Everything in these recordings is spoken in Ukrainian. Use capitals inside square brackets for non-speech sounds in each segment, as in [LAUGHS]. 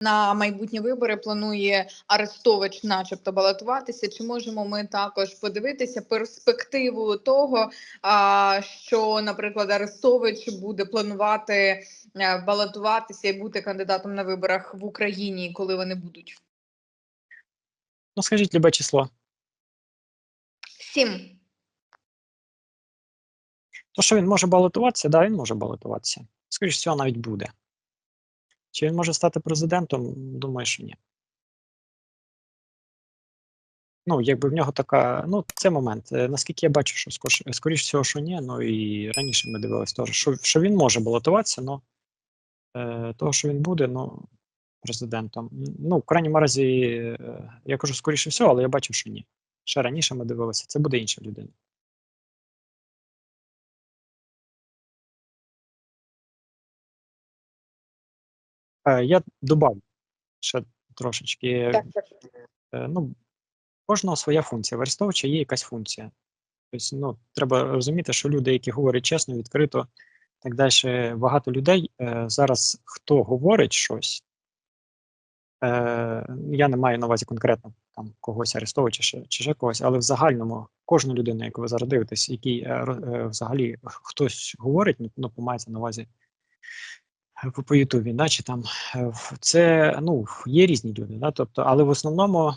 на майбутні вибори планує Арестович, начебто, балотуватися. Чи можемо ми також подивитися перспективу того, що, наприклад, Арестович буде планувати е, балотуватися і бути кандидатом на виборах в Україні, коли вони будуть? Ну, скажіть любе число. Сім. То, що він може балотуватися, да, він може балотуватися. Скоріше всього, навіть буде. Чи він може стати президентом? Думаю, що ні. Ну, якби в нього така. Ну, це момент. Е, Наскільки я бачу, що скоріш, скоріш всього, що ні. Ну і раніше ми дивилися теж, що, що він може балотуватися, але е, того, що він буде, ну, президентом. Ну, в крайньому разі, е, я кажу, скоріше всього, але я бачив, що ні. Ще раніше ми дивилися, це буде інша людина. Я додав ще трошечки. Так, так. Е, Ну, кожного своя функція. В Арестовича є якась функція. Тобто, ну, треба розуміти, що люди, які говорять чесно, відкрито, так далі, багато людей е, зараз, хто говорить щось, е, я не маю на увазі конкретно там когось Арестовича чи, чи ще когось, але в загальному кожну людину, яку ви зараз дивитесь, який е, е, взагалі хтось говорить, ну, ну мається на увазі е, по, Ютубі, да, чи там е, це ну є різні люди, да, тобто, але в основному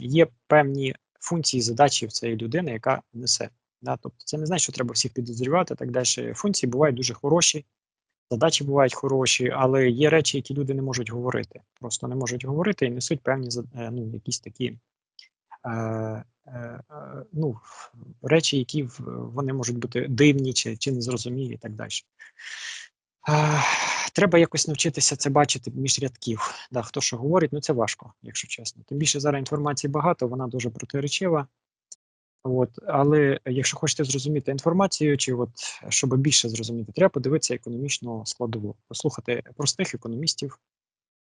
є певні функції, задачі в цієї людини, яка несе. Да, тобто, це не значить, що треба всіх підозрювати, так далі. Функції бувають дуже хороші, задачі бувають хороші, але є речі, які люди не можуть говорити. Просто не можуть говорити і несуть певні е, ну, якісь такі. Е, е, ну, речі, які вони можуть бути дивні чи, чи незрозумілі, і так далі. Треба якось навчитися це бачити між рядків. Да, хто що говорить, ну це важко, якщо чесно. Тим більше зараз інформації багато, вона дуже протиречива. От, але якщо хочете зрозуміти інформацію, чи от щоб більше зрозуміти, треба подивитися економічну складову, послухати простих економістів,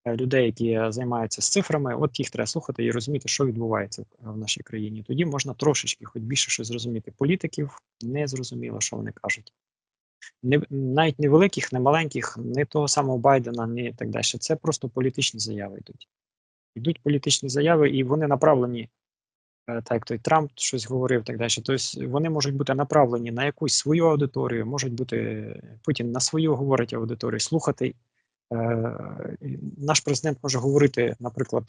е, людей, які займаються з цифрами. От їх треба слухати і розуміти, що відбувається в нашій країні. Тоді можна трошечки, хоч більше щось зрозуміти. Політиків не зрозуміло, що вони кажуть. Не, навіть не великих, не маленьких, не того самого Байдена, ні так далі. Це просто політичні заяви йдуть. Йдуть політичні заяви, і вони направлені, е, так як той Трамп щось говорив, так далі. Тобто вони можуть бути направлені на якусь свою аудиторію, можуть бути Путін на свою говорить аудиторію, слухати. Е, наш президент може говорити, наприклад,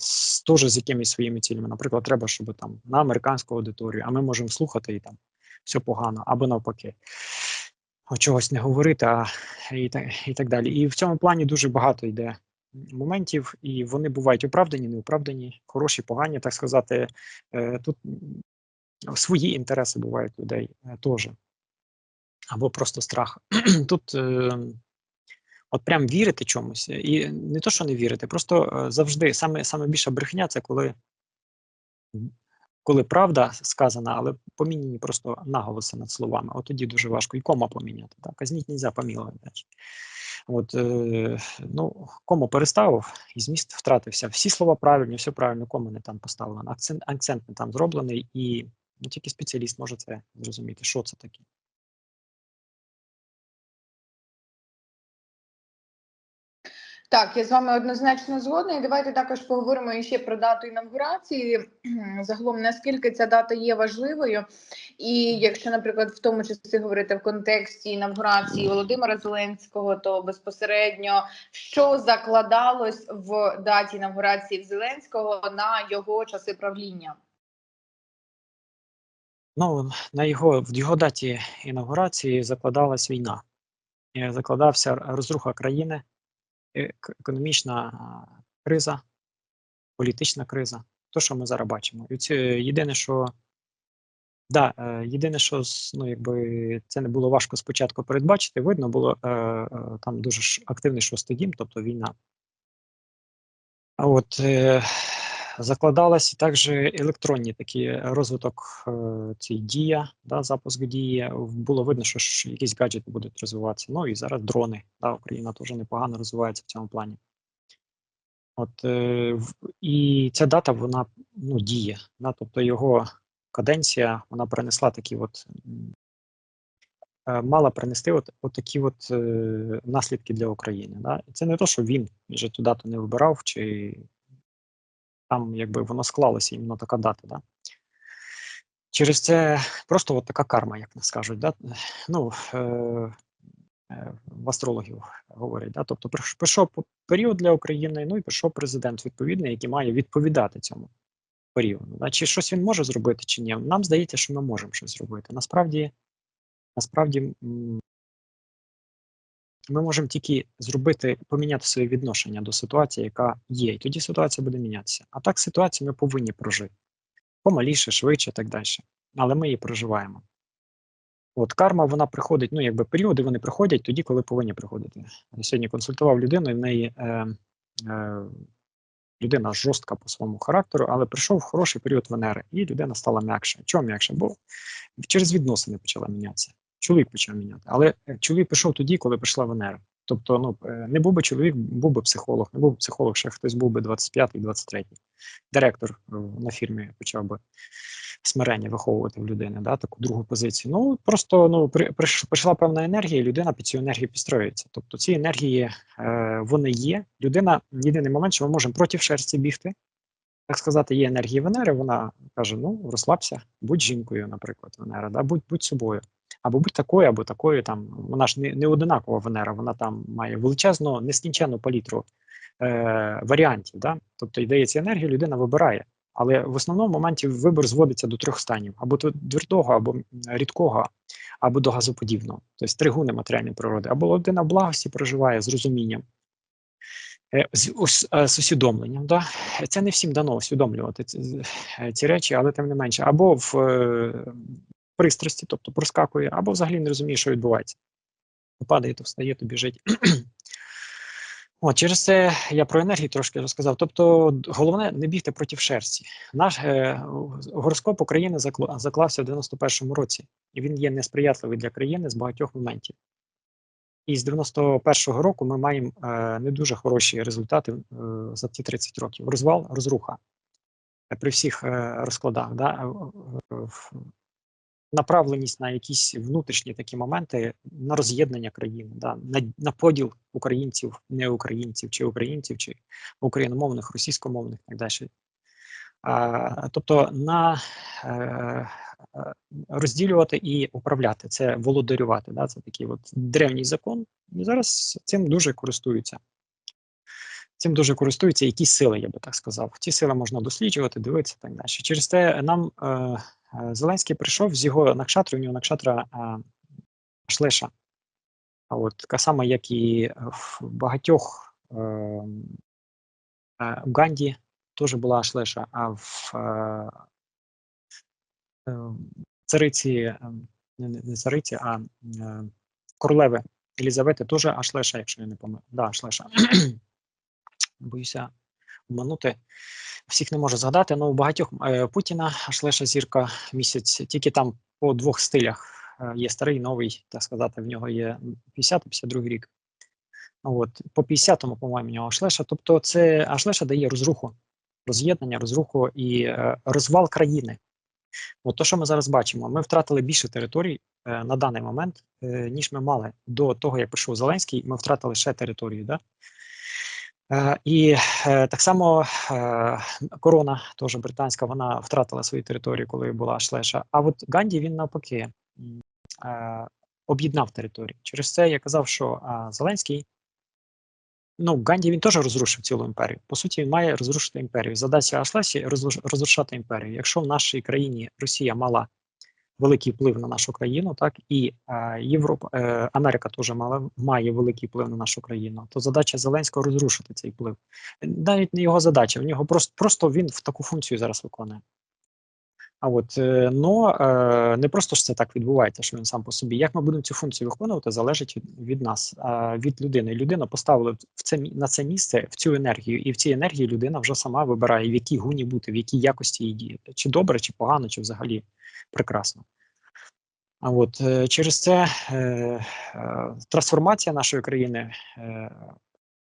теж з якимись своїми цілями. Наприклад, треба, щоб там на американську аудиторію, а ми можемо слухати і там все погано, або навпаки чогось не говорити, а і так, і так далі. І в цьому плані дуже багато йде моментів, і вони бувають оправдані, неоправдані, хороші, погані, так сказати. Е, Тут свої інтереси бувають людей е, теж. Або просто страх. [CLEARS THROAT] Тут е, от прям вірити чомусь, і не то, що не вірити, просто завжди саме, саме більша брехня це коли коли правда сказана, але поміняні просто наголоси над словами. От тоді дуже важко і кома поміняти. Так, казніть нельзя помілувати. От, е, ну, кому переставив, і зміст втратився. Всі слова правильні, все правильно, кому не там поставлено. Акцент, акцент не там зроблений, і ну, тільки спеціаліст може це зрозуміти, що це таке. Так, я з вами однозначно згодна. І давайте також поговоримо ще про дату інавгурації. Загалом, наскільки ця дата є важливою, і якщо, наприклад, в тому числі говорити в контексті інавгурації Володимира Зеленського, то безпосередньо що закладалось в даті інавгурації Зеленського на його часи правління? Ну, на його, в його даті інаугурації закладалась війна. Е, Закладався розруха країни, економічна криза, політична криза. То, що ми зараз бачимо. І це єдине, що да, е, єдине, що ну, якби це не було важко спочатку передбачити, видно було е, е, там дуже активний шостий дім, тобто війна. От е, закладалась також електронні такі розвиток е, цій дія, да, запуск дії. Було видно, що якісь гаджети будуть розвиватися. Ну і зараз дрони. Да, Україна теж непогано розвивається в цьому плані. От е, і ця дата вона ну, діє. Да, тобто його каденція вона принесла такі от е, мала принести от, от такі от е, наслідки для України. Да? І це не то, що він вже ту дату не вибирав, чи там якби воно склалося іменно така дата. Да? Через це просто от така карма, як нас кажуть. Да? Ну, е, е, в астрологів говорять. Да? Тобто прийшов період для України, ну і прийшов президент відповідний, який має відповідати цьому періоду. Да? Чи щось він може зробити, чи ні? Нам здається, що ми можемо щось зробити. Насправді, насправді ми можемо тільки зробити, поміняти своє відношення до ситуації, яка є, і тоді ситуація буде мінятися. А так ситуацію ми повинні прожити помаліше, швидше і так далі. Але ми її проживаємо. От карма, вона приходить, ну якби періоди вони приходять тоді, коли повинні приходити. Я сьогодні консультував людину, і в неї е, е, людина жорстка по своєму характеру, але прийшов хороший період Венери, і людина стала м'якше. Чому м'якше? Бо через відносини почала мінятися. Чоловік почав міняти. Але е, чоловік пішов тоді, коли прийшла Венера. Тобто, ну е, не був би чоловік, був би психолог, не був би психолог, ще хтось був би 25-й, 23-й. Директор е, на фірмі почав би смирення виховувати в людини, да, таку другу позицію. Ну просто ну при, прийшла певна енергія, і людина під цю енергію підстроюється. Тобто ці енергії е, вони є. Людина єдиний момент, що ми можемо проти шерсті бігти. Так сказати, є енергія Венери, вона каже: ну розслабся, будь жінкою, наприклад, Венера, да, будь, будь собою. Або будь такою, або такою. Там вона ж не, не одинакова Венера, вона там має величезну, нескінченну палітру е, варіантів. Да? Тобто йде ця енергія, людина вибирає. Але в основному моменті вибір зводиться до трьох станів: або до твердого, або рідкого, або до газоподібного. Тобто три гуни матеріальної природи. Або людина в благості проживає з розумінням, е, з, е, з усвідомленням. Да? Це не всім дано усвідомлювати ці, е, ці речі, але тим не менше, або в пристрасті, тобто проскакує, або взагалі не розуміє, що відбувається. Падає, то встає, то біжить. [CLEARS THROAT] От, через це я про енергію трошки розказав. Тобто, головне не бігти проти шерсті. Наш е, гороскоп України закла- заклався в 91-му році, і він є несприятливий для країни з багатьох моментів. І з 91-го року ми маємо е, не дуже хороші результати е, за ті 30 років. Розвал, розруха при всіх е, розкладах. Да? Направленість на якісь внутрішні такі моменти на роз'єднання країни, да, на, на поділ українців, не українців, чи українців, чи україномовних, російськомовних так далі. А, тобто на е, е, розділювати і управляти це володарювати. Да, це такий от древній закон, і зараз цим дуже користуються. Цим дуже користуються які сили, я би так сказав. Ті сили можна досліджувати, дивитися так далі. Через те нам е, Зеленський прийшов з його накшатри, у нього накшатра е, Шлеша. От така сама, як і в багатьох е, е, в Ганді теж була Ашлеша, а в е, е, цариці, е, не, цариці, а е, королеви Елізавети теж Ашлеша, якщо я не помиляю. Да, Ашлеша. [CLEARS THROAT] Боюся обманути. Всіх не можу згадати, але у багатьох е, Путіна Ашлеша зірка місяць, тільки там по двох стилях е, є старий, новий, так сказати, в нього є 50-52 рік. От, по 50-му, по-моєму, у нього Ашлеша. Тобто, це Ашлеша дає розруху, роз'єднання, розруху і е, розвал країни. От то, що ми зараз бачимо, ми втратили більше територій е, на даний момент, е, ніж ми мали до того, як прийшов Зеленський. Ми втратили ще територію. Да? Е, і е, так само е, корона, теж британська, вона втратила свою територію, коли була Шлеша. А от Ганді він навпаки об'єднав територію. Через це я казав, що Зеленський. Ну, Ганді він теж розрушив цілу імперію. По суті, він має розрушити імперію. Задача Ашлесі розрушати імперію. Якщо в нашій країні Росія мала великий вплив на нашу країну, так і е, Європа, е, Америка теж мала має великий вплив на нашу країну. То задача Зеленського розрушити цей вплив. Навіть не його задача, в нього просто просто він в таку функцію зараз виконує. А от е, но е, не просто ж це так відбувається, що він сам по собі. Як ми будемо цю функцію виконувати, залежить від, від нас, від людини. Людина поставила в це на це місце в цю енергію, і в цій енергії людина вже сама вибирає, в якій гуні бути, в якій якості її діяти, чи добре, чи погано, чи взагалі прекрасно. А от е, через це е, е, трансформація нашої країни, е,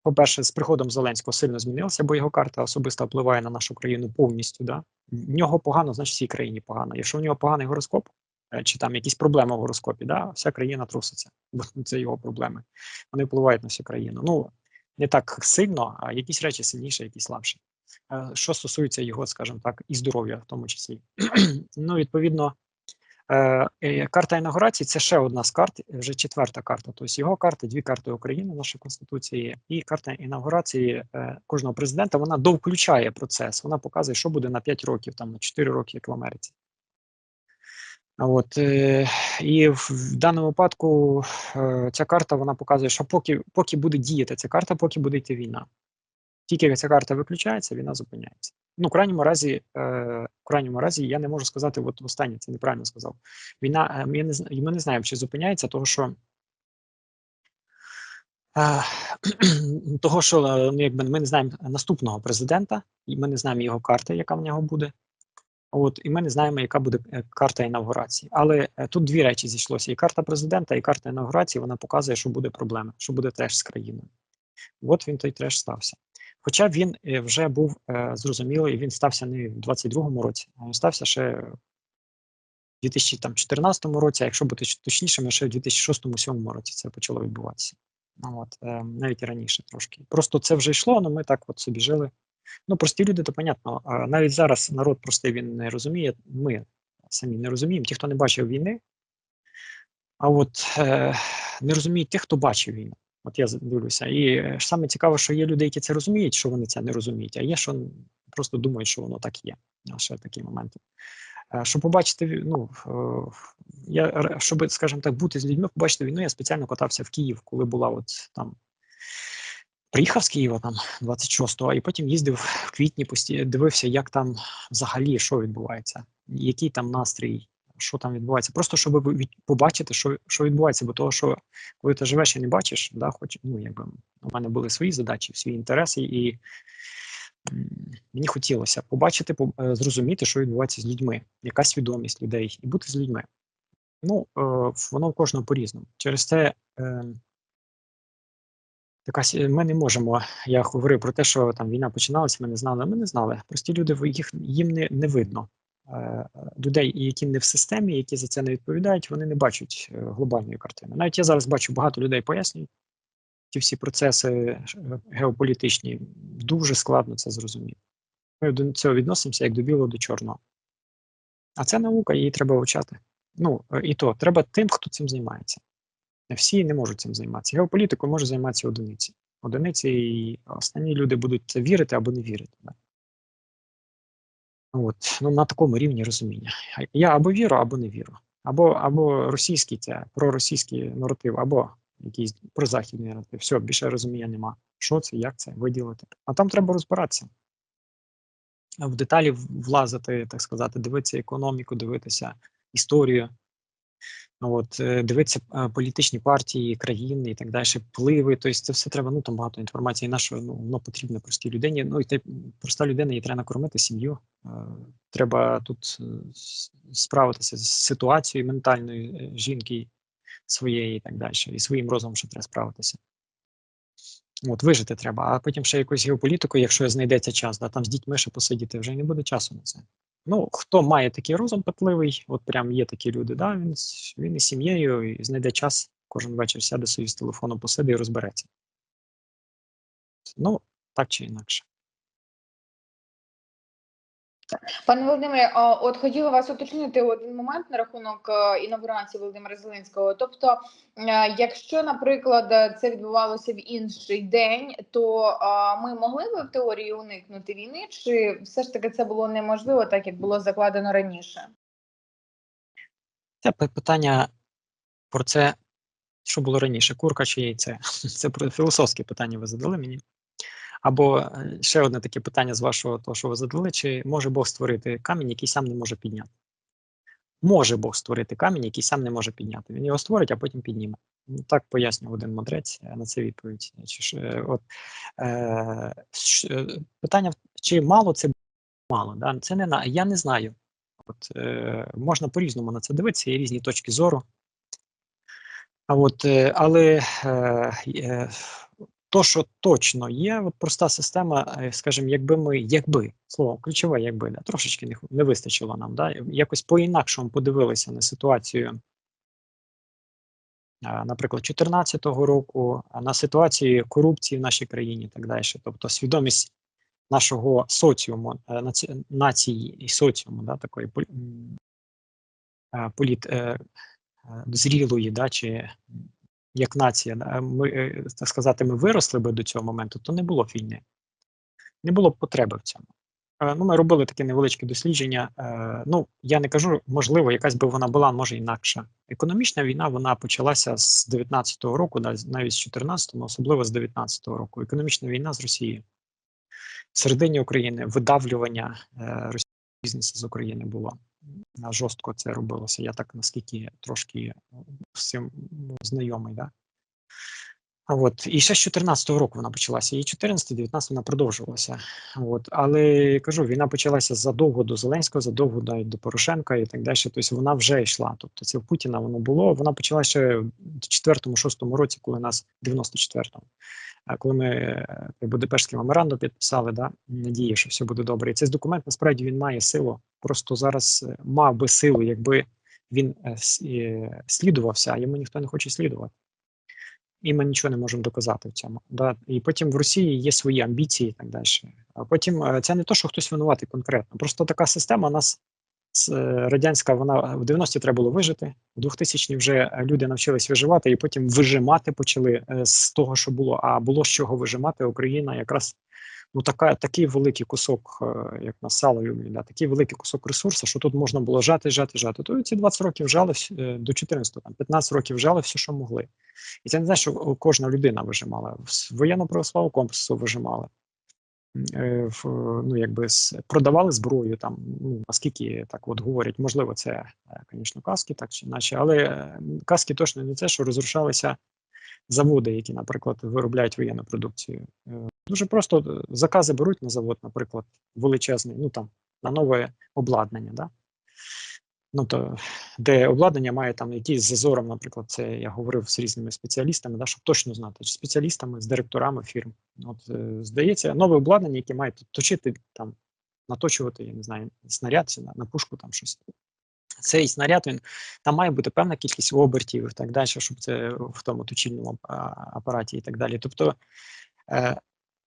по-перше, з приходом Зеленського сильно змінилася, бо його карта особисто впливає на нашу країну повністю. Да? В нього погано, значить всій країні погано. Якщо в нього поганий гороскоп, е, чи там якісь проблеми в гороскопі, да, вся країна труситься, бо [LAUGHS] це його проблеми. Вони впливають на всю країну. Ну не так сильно, а якісь речі сильніше, якісь слабші. Е, Що стосується його, скажімо так, і здоров'я, в тому числі. [CLEARS THROAT] ну, відповідно, карта інаугурації це ще одна з карт, вже четверта карта. Тобто його карти, дві карти України, нашої конституції, і карта інаугурації е, кожного президента. Вона довключає процес. Вона показує, що буде на 5 років, там на 4 роки, як в Америці. От, е, і в, даному випадку е, ця карта вона показує, що поки, поки буде діяти ця карта, поки буде йти війна. Тільки ця карта виключається, війна зупиняється. Ну, в крайньому разі, е, в крайньому разі, я не можу сказати, от останнє це неправильно сказав. Війна, е, ми не, ми не знаємо, чи зупиняється, того що. Е, [CLEARS THROAT] того, що е, ну, якби ми не знаємо наступного президента, і ми не знаємо його карти, яка в нього буде. От, і ми не знаємо, яка буде е, карта інаугурації. Але е, тут дві речі зійшлося: і карта президента, і карта інаугурації вона показує, що буде проблема, що буде треш з країною. От він той треш стався. Хоча він е, вже був е, зрозумілий, він стався не в 22-му році, а він стався ще в 2014 році, а якщо бути точнішими, ще в 2006-2007 році це почало відбуватися. Ну, от, е, навіть раніше трошки. Просто це вже йшло, але ми так от собі жили. Ну, прості люди, то понятно. Навіть зараз народ простий він не розуміє. Ми самі не розуміємо. Ті, хто не бачив війни, а от не розуміють тих, хто бачив війну. От я дивлюся. І е, саме цікаво, що є люди, які це розуміють, що вони це не розуміють, а є, що просто думають, що воно так є. Ще такі моменти. Е, Щоб побачити, ну е, я щоб, скажімо так, бути з людьми, побачити війну, я спеціально катався в Київ, коли була от там. Приїхав з Києва там 26-го, і потім їздив в квітні, дивився, як там взагалі що відбувається, який там настрій, що там відбувається. Просто щоб від- побачити, що, що відбувається, бо того, що коли ти живеш і не бачиш, да, хоч ну якби у мене були свої задачі, свої інтереси, і мені хотілося побачити, по- е, зрозуміти, що відбувається з людьми, яка свідомість людей, і бути з людьми. Ну, е, воно в кожного по-різному. Через це. Е, Така ми не можемо. Я говорив про те, що там війна починалася, ми не знали. Ми не знали. Прості люди їх їм не, не видно. Е, людей, які не в системі, які за це не відповідають, вони не бачать е, глобальної картини. Навіть я зараз бачу багато людей пояснюють ті всі процеси е, геополітичні. Дуже складно це зрозуміти. Ми до цього відносимося як до білого, до чорного. А це наука, її треба вивчати. Ну і то треба тим, хто цим займається. Всі не можуть цим займатися. Геополітикою може займатися одиниці. Одиниці і останні люди будуть це вірити або не вірити. Да? От, ну, на такому рівні розуміння. Я або віру, або не віру, Або, або російський це проросійський наратив, або якийсь прозахідний наратив. Все, більше розуміння нема. Що це, як це, виділити. А там треба розбиратися. В деталі влазити, так сказати, дивитися економіку, дивитися історію. От, е, дивитися політичні партії, країни і так далі, впливи. Тобто це все треба, ну там багато інформації, на що ну, воно потрібно простій людині. Ну і те, проста людина, їй треба накормити сім'ю. Е, Треба тут е, справитися з ситуацією ментальною е, жінки своєї і так далі. І своїм розумом ще треба справитися. От, вижити треба, а потім ще якусь геополітику, якщо знайдеться час, да, там з дітьми ще посидіти, вже не буде часу на це. Ну, хто має такий розум петливий, от прям є такі люди, да, він, він із сім'єю і знайде час, кожен вечір сяде собі з телефоном посиде і розбереться. Ну, так чи інакше. Пане Володимире, от хотіла вас уточнити один момент на рахунок е, інаугурації Володимира Зеленського. Тобто, е, якщо, наприклад, е, це відбувалося в інший день, то ми могли би в теорії уникнути війни, чи все ж таки це було неможливо, так як було закладено раніше? Це питання про це, що було раніше, курка чи яйце. [LAUGHS] Це про філософське питання ви задали мені. Або е, ще одне таке питання з вашого, того, що ви задали: чи може Бог створити камінь, який сам не може підняти? Може Бог створити камінь, який сам не може підняти. Він його створить, а потім підніме. Ну, Так пояснював один мудрець е, на це відповідь. Чи ж, е, от, е, е, питання, чи мало це мало. Да? Це не я не знаю. От, е, можна по-різному на це дивитися, є різні точки зору. А от, е, але е, е, то, що точно є, от проста система, е, скажімо, якби ми, якби слово ключове, якби да, трошечки не, не вистачило нам, да, якось по-інакшому подивилися на ситуацію, наприклад, 2014 року, на ситуацію корупції в нашій країні і так далі. Тобто свідомість нашого соціуму, е, нації і соціуму, да, такої полі- політ, е, зрілої, да, чи як нація, ми, е, так сказати, ми виросли би до цього моменту, то не було б війни. Не було б потреби в цьому. Е, Ну, ми робили таке невеличке дослідження. Е, Ну, я не кажу, можливо, якась би вона була, може інакша. Економічна війна вона почалася з 19-го року, навіть з 14-го, особливо з 19-го року. Економічна війна з Росією. В середині України видавлювання бізнесу з України було. Жорстко це робилося. Я так наскільки трошки всім цим ну, знайомий. Да? От і ще з 14-го року вона почалася. І 14-19 вона продовжувалася. От, але кажу, війна почалася задовго до Зеленського, задовго навіть до Порошенка і так далі. Тобто вона вже йшла. Тобто це в Путіна воно було. Вона почалася ще в 4-6 році, коли нас 94-му. А коли ми е, Будапештський меморандум підписали, да, надії, що все буде добре. І цей документ насправді він має силу. Просто зараз е, мав би силу, якби він е, слідувався, а йому ніхто не хоче слідувати. І ми нічого не можемо доказати в цьому. Да. І потім в Росії є свої амбіції і так далі. А потім е, це не то, що хтось винуватий конкретно. Просто така система у нас е, радянська, вона в 90-ті треба було вижити. В 2000-ті вже люди навчились виживати, і потім вижимати почали е, з того, що було. А було з чого вижимати. Україна якраз ну така такий великий кусок, е, як на сало да, такий великий кусок ресурсу, що тут можна було жати, жати, жати. То ці 20 років жали е, до 14, там 15 років жали все, що могли. І це не те, що кожна людина вижимала. З воєнно-православного комплексу вижимали. Е, в, ну, якби продавали зброю там, ну, наскільки так от говорять, можливо, це, звісно, каски, так чи іначе, але каски точно не це, що розрушалися заводи, які, наприклад, виробляють воєнну продукцію. Дуже просто е, закази беруть на завод, наприклад, величезний, ну там на нове обладнання. Да? Ну, то, де обладнання має там якийсь зазором, наприклад, це я говорив з різними спеціалістами, да, щоб точно знати, чи спеціалістами з директорами фірм. От е, здається, нове обладнання, яке має точити там, наточувати, я не знаю, снаряд чи на, на пушку там щось. Цей снаряд він там має бути певна кількість обертів і так далі, щоб це в тому точильному апараті і так далі. Тобто, е,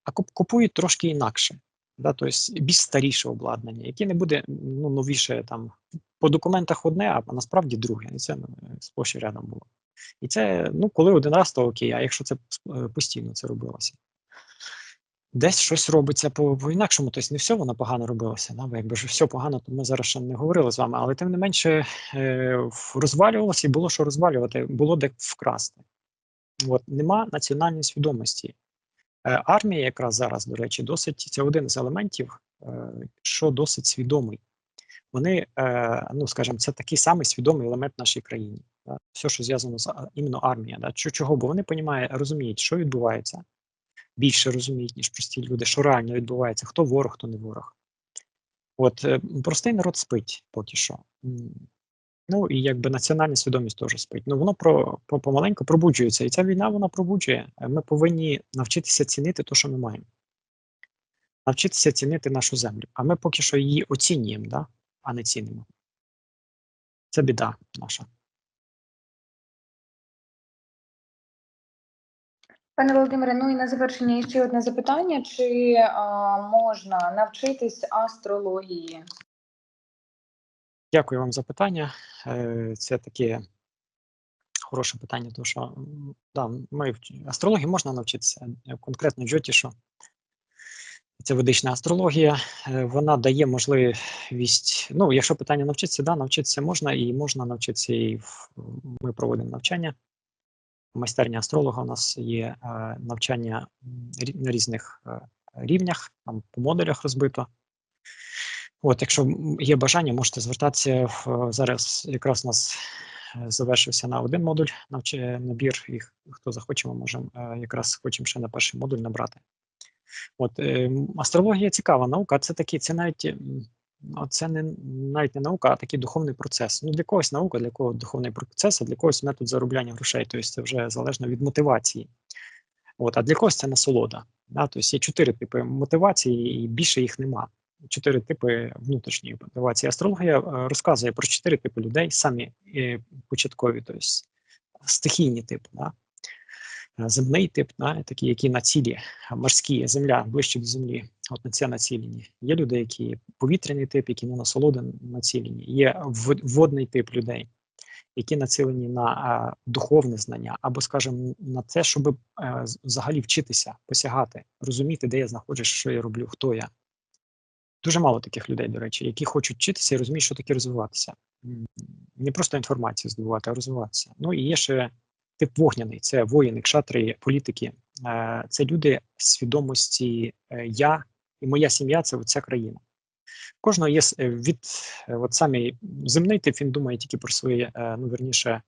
а купують трошки інакше, да, тобто більш старіше обладнання, яке не буде ну, новіше там по документах одне, а насправді друге. І це ну, і рядом було. І це, ну, коли один раз, то окей, а якщо це е, постійно це робилося. Десь щось робиться по, по інакшому, тобто не все воно погано робилося. Да? Бо якби ж все погано, то ми зараз ще не говорили з вами, але тим не менше е, розвалювалося і було що розвалювати, було де вкрасти. От нема національної свідомості. Е, армія, якраз зараз, до речі, досить це один з елементів, е, що досить свідомий. Вони, е, ну скажімо, це такий самий свідомий елемент нашій країні. Все, що зв'язано з іменно армія. Да? Чого? Бо вони понімають, розуміють, що відбувається, більше розуміють, ніж прості люди, що реально відбувається, хто ворог, хто не ворог. От простий народ спить поки що. Ну і якби національна свідомість теж спить. Ну воно про, по- помаленьку пробуджується. І ця війна вона пробуджує. Е, Ми повинні навчитися цінити те, що ми маємо. Навчитися цінити нашу землю. А ми поки що її оцінюємо, да? а не цінимо. Це біда наша. Пане Володимире, ну і на завершення ще одне запитання: чи а, можна навчитись астрології? Дякую вам за питання. Е, Це таке хороше питання, тому що да, ми астрології можна навчитися е, конкретно джотішу. Це ведична астрологія. Е, Вона дає можливість. Ну, якщо питання навчитися, да, навчитися можна і можна навчитися. І в- ми проводимо навчання. Майстерня астролога у нас є навчання на різних рівнях, там по модулях розбито. От, якщо є бажання, можете звертатися зараз. Якраз у нас е, завершився на один модуль навчає набір. І хто захоче, ми можемо е, якраз хочемо ще на перший модуль набрати. От е, астрологія цікава наука. Це такий, це навіть ну, це не навіть не наука, а такий духовний процес. Ну для когось наука, для кого духовний процес, а для когось метод заробляння грошей. Тобто це вже залежно від мотивації. От, а для когось це насолода. Да? Тобто є чотири типи мотивації, і більше їх нема. Чотири типи внутрішньої мотивації. Астрологія е, розказує про чотири типи людей, самі е, початкові, тобто стихійні типи. Да? Е, Земний тип, да? такі, які на цілі, морські, земля ближче до землі, от на це націлені. Є люди, які повітряний тип, які на насолоди націлені. Є вод- водний тип людей, які націлені на духовне знання, або, скажімо, на те, щоб взагалі вчитися, посягати, розуміти, де я знаходжусь, що я роблю, хто я. Дуже мало таких людей, до речі, які хочуть вчитися і розуміють, що таке розвиватися. Не просто інформацію здобувати, а розвиватися. Ну і є ще тип вогняний: це воїни, кшатрі, політики. Е, Це люди свідомості е, я і моя сім'я це ця країна. Кожного є е, від от самий земний тип, він думає тільки про своє, ну верніше,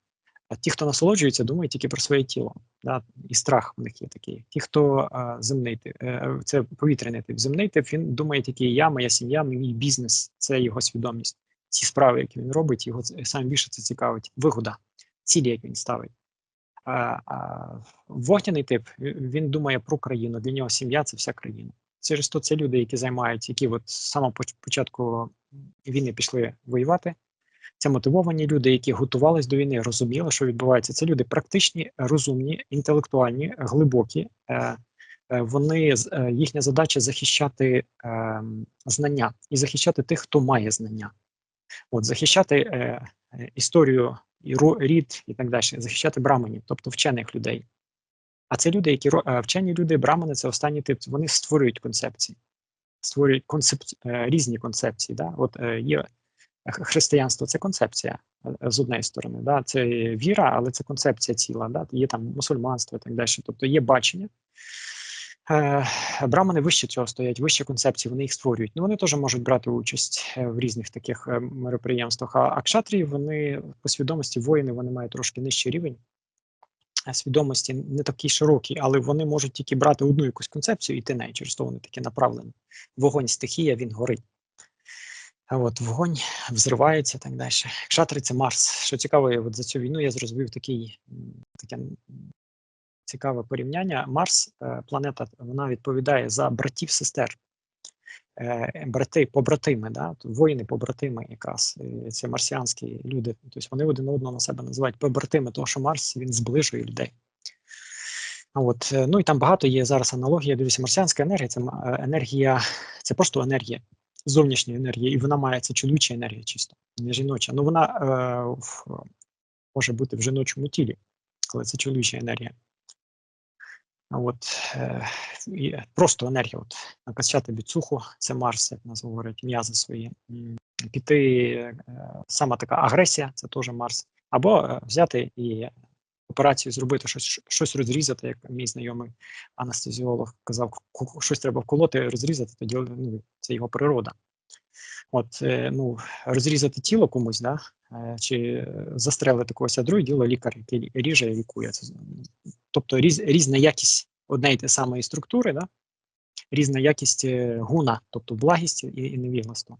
а ті, хто насолоджується, думають тільки про своє тіло. Да? І страх в них є такий. Ті, хто е, земний тип, е, це повітряний тип. Земний тип, він думає тільки я, моя сім'я, мій бізнес, це його свідомість. Ці справи, які він робить, його саме більше це цікавить. Вигода, цілі, як він ставить. А, а вогняний тип він він думає про країну. Для нього сім'я це вся країна. Через то це люди, які займають, які от з самого початку війни пішли воювати. Це мотивовані люди, які готувалися до війни, розуміли, що відбувається. Це люди практичні, розумні, інтелектуальні, глибокі. Е, е, Вони е, їхня задача захищати е, знання і захищати тих, хто має знання. От захищати історію і рід і так далі, захищати браманів, тобто вчених людей. А це люди, які вчені люди, брамани це останній тип. Вони створюють концепції, створюють концеп... різні концепції. Да? От є християнство, це концепція е, з однієї сторони. Да? Це віра, але це концепція ціла. Да? Є там мусульманство і так далі. Тобто є бачення. Е, Брамани вище цього стоять, вище концепції, вони їх створюють. Ну вони теж можуть брати участь е, в різних таких мероприємствах. А акшатрії, вони по свідомості воїни, вони мають трошки нижчий рівень свідомості, не такий широкий, але вони можуть тільки брати одну якусь концепцію і йти нею, через то вони такі направлені. Вогонь стихія, він горить. От вогонь взривається і так далі. Кшатри це Марс. Що цікаво, от за цю війну я зрозумів такий, таке цікаве порівняння. Марс, е, планета, вона відповідає за братів сестер. Е, брати, побратими, да? воїни, побратими, якраз це марсіанські люди. Тобто вони один одного на себе називають побратими, тому що Марс він зближує людей. От, е, ну і там багато є зараз аналогія. Дивіться, марсіанська енергія це енергія, це просто енергія, зовнішня енергія, і вона має це чоловіча енергія чисто, не жіноча. Ну вона е, в, може бути в жіночому тілі, коли це чоловіча енергія. От е, просто енергія. От накачати біцуху, це Марс, як нас говорять, м'язи свої. Піти е, сама така агресія, це теж Марс. Або е, взяти і операцію зробити, щось, щось розрізати, як мій знайомий анестезіолог казав, щось треба вколоти, розрізати, тоді ну, це його природа. От, е, ну, розрізати тіло комусь, да, е, чи застрелити когось, а друге діло лікар, який ріже і лікує. Тобто різ, різна якість однієї те самої структури, да, різна якість е, гуна, тобто благість і, і невігластво.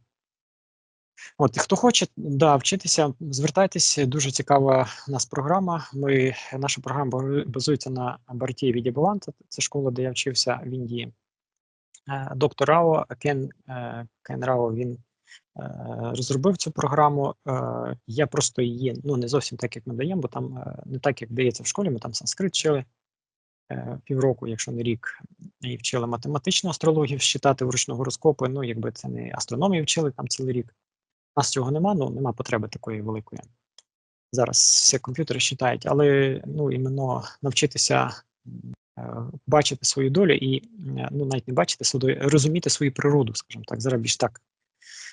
От, хто хоче да, вчитися, звертайтеся. Дуже цікава у нас програма. Ми, наша програма базується на Бартії Відібаланта. Це школа, де я вчився в Індії. Е, Доктор Рао Кен, е, Кен Рао він е, розробив цю програму. Я просто її ну не зовсім так, як ми даємо, бо там не так, як дається в школі. Ми там санскрит вчили півроку, якщо не рік, і вчили математичну астрологію, считати вручну гороскопи. Ну, якби це не астрономію вчили там цілий рік. У нас цього нема, ну нема потреби такої великої. Зараз все комп'ютери считають, але ну іменно навчитися е, бачити свою долю і е, ну навіть не бачити розуміти свою природу, скажімо так. Зараз більш так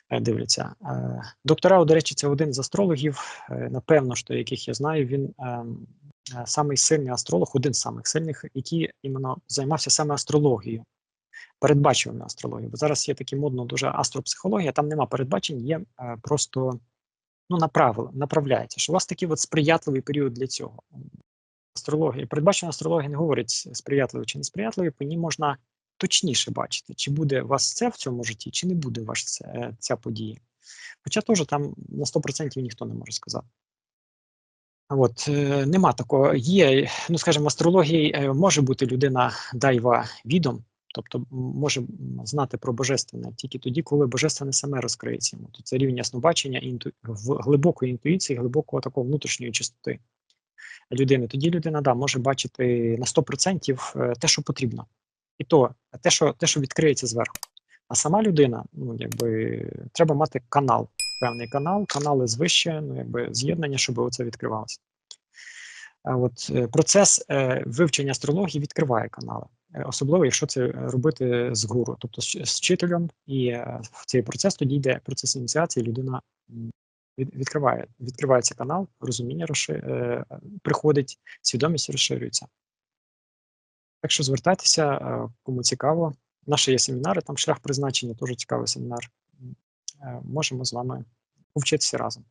е, дивляться. Е, Доктор до речі, це один з астрологів, напевно, що яких я знаю. Він ем, самий сильний астролог, один з самих сильних, який іменно займався саме астрологією передбачуваною астрологією. Бо зараз є такі модно дуже астропсихологія, там нема передбачень, є е, просто ну, направили, направляється, що у вас такий от сприятливий період для цього. Астрологія, передбачена астрологія не говорить сприятливий чи несприятливий, по ній можна точніше бачити, чи буде у вас це в цьому житті, чи не буде у це, е, ця подія. Хоча теж там на 100% ніхто не може сказати. От е, нема такого. Є, ну скажімо, в астрології може бути людина дайва відом, тобто може знати про божественне тільки тоді, коли божественне саме розкриється йому. То це рівень яснобачення, інту... глибокої інтуїції, глибокого такого внутрішньої чистоти людини. Тоді людина да, може бачити на 100% е, те, що потрібно. І то те, що, те, що відкриється зверху. А сама людина, ну якби треба мати канал, певний канал, канали звище, ну якби з'єднання, щоб оце відкривалося. От е, процес е, вивчення астрології відкриває канали, особливо якщо це робити з гуру, тобто з, вчителем, і е, в цей процес тоді йде процес ініціації, людина відкриває, відкривається канал, розуміння розши, е, приходить, свідомість розширюється. Так що звертайтеся, е, кому цікаво. Наші є семінари, там шлях призначення, теж цікавий семінар. Е, Можемо з вами повчитися разом.